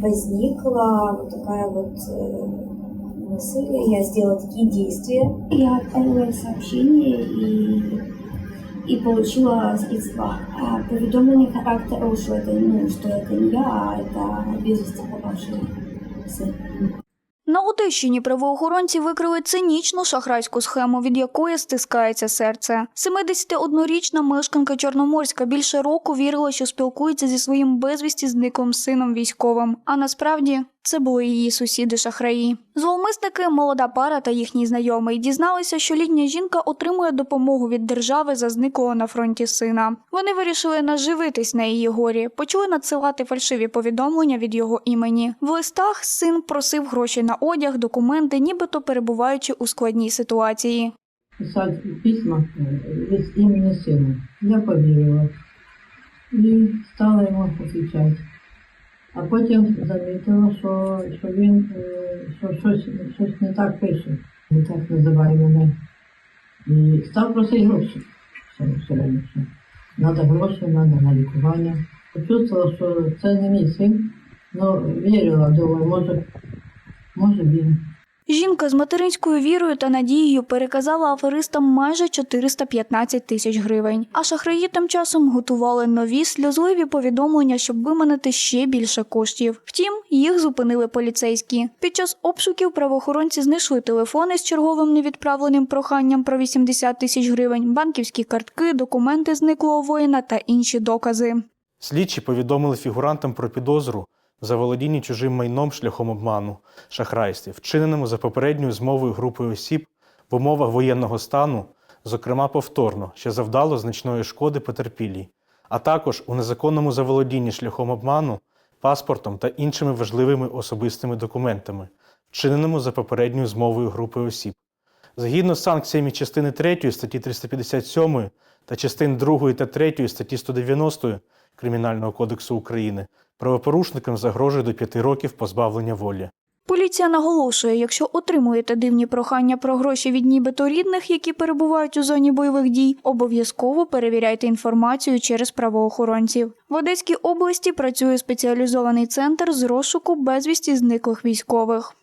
возникла вот такая вот э, мысль, я сделала такие действия. Я отправила сообщение и, и получила средства. А поведомление характера, что это, ну, что это не я, а это без вести пропавший сын. На Одещині правоохоронці викрили цинічну шахрайську схему, від якої стискається серце. 71-річна мешканка Чорноморська більше року вірила, що спілкується зі своїм безвісті зниклим сином військовим. А насправді це були її сусіди-шахраї. Зловмисники, молода пара та їхній знайомий дізналися, що літня жінка отримує допомогу від держави за зниклого на фронті сина. Вони вирішили наживитись на її горі, почали надсилати фальшиві повідомлення від його імені. В листах син просив гроші на одяг, документи, нібито перебуваючи у складній ситуації. писать письма э, від імені сина. Я повірила і стала йому відповідати. А потім замітила, що, що він е, що щось, щось не так пише, не так називає мене. І став просити гроші. Надо гроші, надо на лікування. Почувствувала, що це не мій син, але вірила, думаю, може, може він. Жінка з материнською вірою та надією переказала аферистам майже 415 тисяч гривень. А шахраї тим часом готували нові сльозливі повідомлення, щоб виманити ще більше коштів. Втім, їх зупинили поліцейські. Під час обшуків правоохоронці знайшли телефони з черговим невідправленим проханням про 80 тисяч гривень, банківські картки, документи зниклого воїна та інші докази. Слідчі повідомили фігурантам про підозру заволодінні чужим майном шляхом обману, шахрайстві, вчиненому за попередньою змовою групою осіб в умовах воєнного стану, зокрема повторно, що завдало значної шкоди потерпілій, а також у незаконному заволодінні шляхом обману, паспортом та іншими важливими особистими документами, вчиненому за попередньою змовою групи осіб. Згідно з санкціями частини 3 статті 357 та частин 2 та 3 статті 190 Кримінального кодексу України, правопорушникам загрожує до п'яти років позбавлення волі. Поліція наголошує, якщо отримуєте дивні прохання про гроші від нібито рідних, які перебувають у зоні бойових дій, обов'язково перевіряйте інформацію через правоохоронців. В Одеській області працює спеціалізований центр з розшуку безвісті зниклих військових.